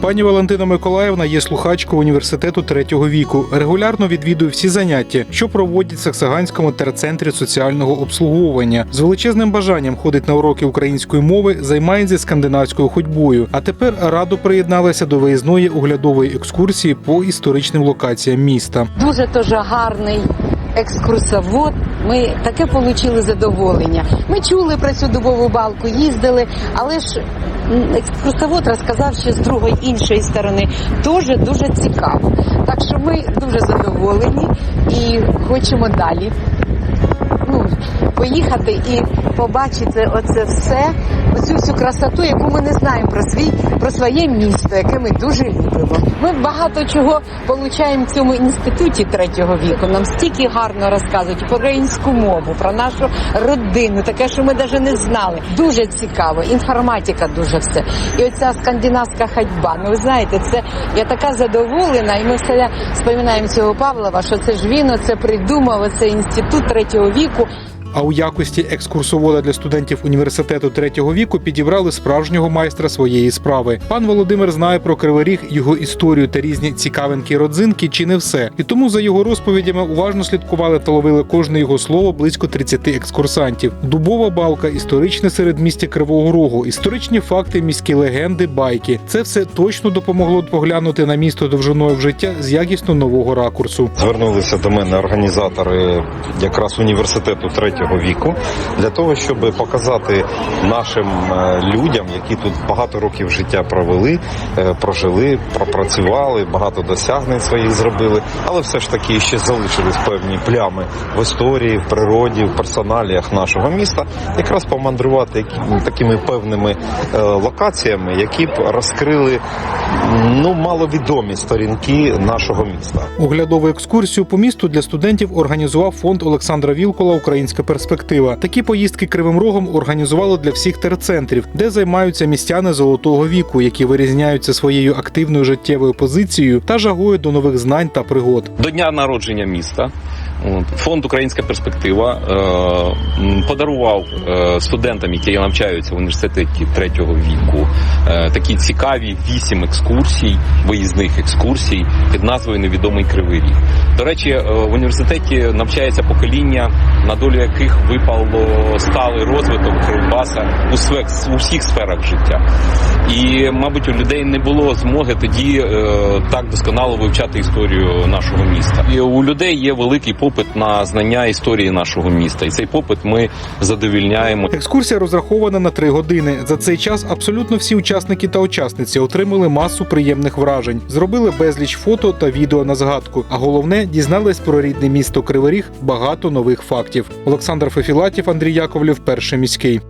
Пані Валентина Миколаївна є слухачкою університету третього віку. Регулярно відвідує всі заняття, що проводять в Саксаганському терцентрі соціального обслуговування. З величезним бажанням ходить на уроки української мови, займається скандинавською ходьбою. А тепер радо приєдналася до виїзної оглядової екскурсії по історичним локаціям міста. дуже теж гарний екскурсовод. Ми таке отримали задоволення. Ми чули про цю дубову балку, їздили, але ж екскурсовод розказав ще з другої іншої сторони. Дуже дуже цікаво. Так що ми дуже задоволені і хочемо далі. Ну, поїхати і побачити оце все, оцю всю красоту, яку ми не знаємо про свій про своє місто, яке ми дуже любимо. Ми багато чого получаємо в цьому інституті третього віку. Нам стільки гарно розказують про українську мову, про нашу родину, таке, що ми навіть не знали. Дуже цікаво. Інформатика дуже все. І оця скандинавська ходьба. Ну ви знаєте, це я така задоволена, і ми все споминаємо цього Павлова, що це ж він оце придумав, оце інститут третього віку. А у якості екскурсовода для студентів університету третього віку підібрали справжнього майстра своєї справи. Пан Володимир знає про кривий ріг, його історію та різні цікавинки родзинки, чи не все. І тому за його розповідями уважно слідкували та ловили кожне його слово близько 30 екскурсантів. Дубова балка, історичне середмістя Кривого Рогу, історичні факти, міські легенди, байки. Це все точно допомогло поглянути на місто довжиною в життя з якісно нового ракурсу. Звернулися до мене організатори якраз університету третього віку для того, щоб показати нашим е, людям, які тут багато років життя провели, е, прожили, пропрацювали, багато досягнень своїх зробили, але все ж таки ще залишились певні плями в історії, в природі, в персоналіях нашого міста, якраз помандрувати такими певними е, локаціями, які б розкрили ну маловідомі сторінки нашого міста. Оглядову екскурсію по місту для студентів організував фонд Олександра Вілкола Українська перспектива. Такі поїздки кривим рогом організували для всіх терцентрів, де займаються містяни золотого віку, які вирізняються своєю активною життєвою позицією та жагою до нових знань та пригод. до дня народження міста. Фонд Українська перспектива е, подарував е, студентам, які навчаються в університеті третього віку, е, такі цікаві вісім екскурсій, виїзних екскурсій під назвою Невідомий Кривий Ріг. До речі, в університеті навчається покоління, на долю яких випало сталий розвиток Кривбаса у, всіх сферах життя. І, мабуть, у людей не було змоги тоді так досконало вивчати історію нашого міста. І у людей є великий попит на знання історії нашого міста, і цей попит ми задовільняємо. Екскурсія розрахована на три години. За цей час абсолютно всі учасники та учасниці отримали масу приємних вражень, зробили безліч фото та відео на згадку. А головне дізнались про рідне місто Криворіг багато нових фактів. Олександр Фефілатів, Андрій Яковлів, перший міський.